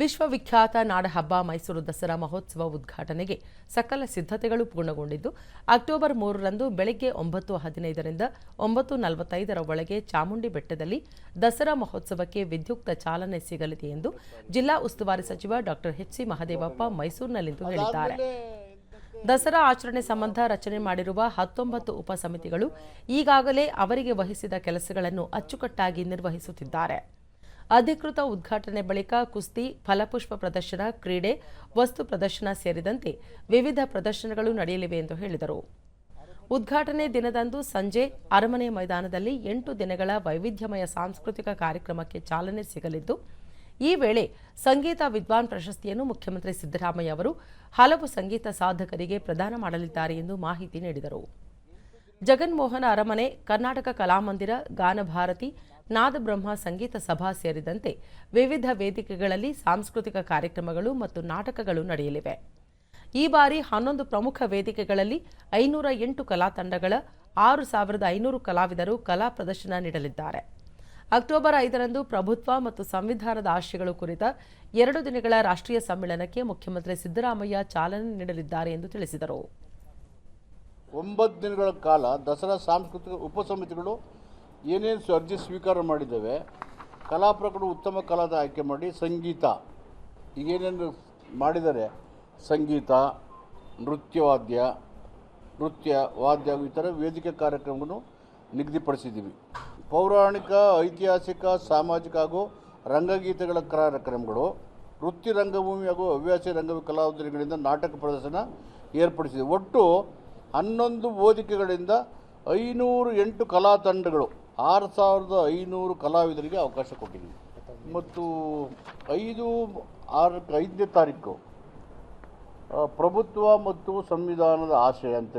ವಿಶ್ವವಿಖ್ಯಾತ ನಾಡಹಬ್ಬ ಮೈಸೂರು ದಸರಾ ಮಹೋತ್ಸವ ಉದ್ಘಾಟನೆಗೆ ಸಕಲ ಸಿದ್ಧತೆಗಳು ಪೂರ್ಣಗೊಂಡಿದ್ದು, ಅಕ್ಟೋಬರ್ ಮೂರರಂದು ಬೆಳಗ್ಗೆ ಒಂಬತ್ತು ಹದಿನೈದರಿಂದ ಒಂಬತ್ತು ನಲವತ್ತೈದರ ಒಳಗೆ ಚಾಮುಂಡಿ ಬೆಟ್ಟದಲ್ಲಿ ದಸರಾ ಮಹೋತ್ಸವಕ್ಕೆ ವಿದ್ಯುಕ್ತ ಚಾಲನೆ ಸಿಗಲಿದೆ ಎಂದು ಜಿಲ್ಲಾ ಉಸ್ತುವಾರಿ ಸಚಿವ ಡಾಕ್ಟರ್ ಎಚ್ ಸಿ ಮಹದೇವಪ್ಪ ಮೈಸೂರಿನಲ್ಲಿಂದು ಹೇಳಿದ್ದಾರೆ. ದಸರಾ ಆಚರಣೆ ಸಂಬಂಧ ರಚನೆ ಮಾಡಿರುವ ಹತ್ತೊಂಬತ್ತು ಉಪಸಮಿತಿಗಳು ಈಗಾಗಲೇ ಅವರಿಗೆ ವಹಿಸಿದ ಕೆಲಸಗಳನ್ನು ಅಚ್ಚುಕಟ್ಟಾಗಿ ನಿರ್ವಹಿಸುತ್ತಿದ್ದಾರೆ. ಅಧಿಕೃತ ಉದ್ಘಾಟನೆ ಬಳಿಕ ಕುಸ್ತಿ, ಫಲಪುಷ್ಪ ಪ್ರದರ್ಶನ, ಕ್ರೀಡೆ, ವಸ್ತು ಪ್ರದರ್ಶನ ಸೇರಿದಂತೆ ವಿವಿಧ ಪ್ರದರ್ಶನಗಳು ನಡೆಯಲಿವೆ ಎಂದು ಹೇಳಿದರು. ಉದ್ಘಾಟನೆ ದಿನದಂದು ಸಂಜೆ ಅರಮನೆ ಮೈದಾನದಲ್ಲಿ ಎಂಟು ದಿನಗಳ ವೈವಿಧ್ಯಮಯ ಸಾಂಸ್ಕೃತಿಕ ಕಾರ್ಯಕ್ರಮಕ್ಕೆ ಚಾಲನೆ ಸಿಗಲಿದ್ದು, ಈ ವೇಳೆ ಸಂಗೀತ ವಿದ್ವಾನ್ ಪ್ರಶಸ್ತಿಯನ್ನು ಮುಖ್ಯಮಂತ್ರಿ ಸಿದ್ದರಾಮಯ್ಯ ಅವರು ಹಲವು ಸಂಗೀತ ಸಾಧಕರಿಗೆ ಪ್ರದಾನ ಮಾಡಲಿದ್ದಾರೆ ಎಂದು ಮಾಹಿತಿ ನೀಡಿದರು. ಜಗನ್ಮೋಹನ ಅರಮನೆ, ಕರ್ನಾಟಕ ಕಲಾಮಂದಿರ, ಗಾನಭಾರತಿ ನಾದಬ್ರಹ್ಮ ಸಂಗೀತ ಸಭಾ ಸೇರಿದಂತೆ ವಿವಿಧ ವೇದಿಕೆಗಳಲ್ಲಿ ಸಾಂಸ್ಕೃತಿಕ ಕಾರ್ಯಕ್ರಮಗಳು ಮತ್ತು ನಾಟಕಗಳು ನಡೆಯಲಿವೆ. ಈ ಬಾರಿ ಹನ್ನೊಂದು ಪ್ರಮುಖ ವೇದಿಕೆಗಳಲ್ಲಿ ಐನೂರ ಎಂಟು ಕಲಾ ತಂಡಗಳ, ಆರು ಸಾವಿರದ ಐನೂರು ಕಲಾವಿದರು ಕಲಾ ಪ್ರದರ್ಶನ ನೀಡಲಿದ್ದಾರೆ. ಅಕ್ಟೋಬರ್ ಐದರಂದು ಪ್ರಭುತ್ವ ಮತ್ತು ಸಂವಿಧಾನದ ಆಶಯಗಳು ಕುರಿತ ಎರಡು ದಿನಗಳ ರಾಷ್ಟ್ರೀಯ ಸಮ್ಮೇಳನಕ್ಕೆ ಮುಖ್ಯಮಂತ್ರಿ ಸಿದ್ದರಾಮಯ್ಯ ಚಾಲನೆ ನೀಡಲಿದ್ದಾರೆ ಎಂದು ತಿಳಿಸಿದರು. ಒಂಬತ್ತು ದಿನಗಳ ಕಾಲ ದಸರಾ ಸಾಂಸ್ಕೃತಿಕ ಉಪಸಮಿತಿಗಳು ಏನೇನು ಅರ್ಜಿ ಸ್ವೀಕಾರ ಮಾಡಿದ್ದೇವೆ, ಕಲಾ ಪ್ರಕರಣ ಉತ್ತಮ ಕಲಾದ ಆಯ್ಕೆ ಮಾಡಿ ಸಂಗೀತ. ಈಗೇನೇನು ಮಾಡಿದ್ದಾರೆ? ಸಂಗೀತ, ನೃತ್ಯವಾದ್ಯ ನೃತ್ಯ ವಾದ್ಯ ಈ ಥರ ವೇದಿಕೆ ಕಾರ್ಯಕ್ರಮವನ್ನು ನಿಗದಿಪಡಿಸಿದ್ದೀವಿ. ಪೌರಾಣಿಕ, ಐತಿಹಾಸಿಕ, ಸಾಮಾಜಿಕ ಹಾಗೂ ರಂಗಗೀತೆಗಳ ಕಾರ್ಯಕ್ರಮಗಳು, ವೃತ್ತಿ ರಂಗಭೂಮಿ ಹಾಗೂ ಹವ್ಯಾಸಿ ರಂಗ ಕಲಾವಿದರಿಗಳಿಂದ ನಾಟಕ ಪ್ರದರ್ಶನ ಏರ್ಪಡಿಸಿದೆ. ಒಟ್ಟು ಹನ್ನೊಂದು ಓದಿಕೆಗಳಿಂದ ಐನೂರು ಎಂಟು ಕಲಾ ತಂಡಗಳು ಆರು ಸಾವಿರದ ಐನೂರು ಕಲಾವಿದರಿಗೆ ಅವಕಾಶ ಕೊಟ್ಟಿದ್ದೀವಿ ಮತ್ತು ಐದು ಆರು ಐದನೇ ತಾರೀಕು ಪ್ರಭುತ್ವ ಮತ್ತು ಸಂವಿಧಾನದ ಆಶಯ ಅಂತ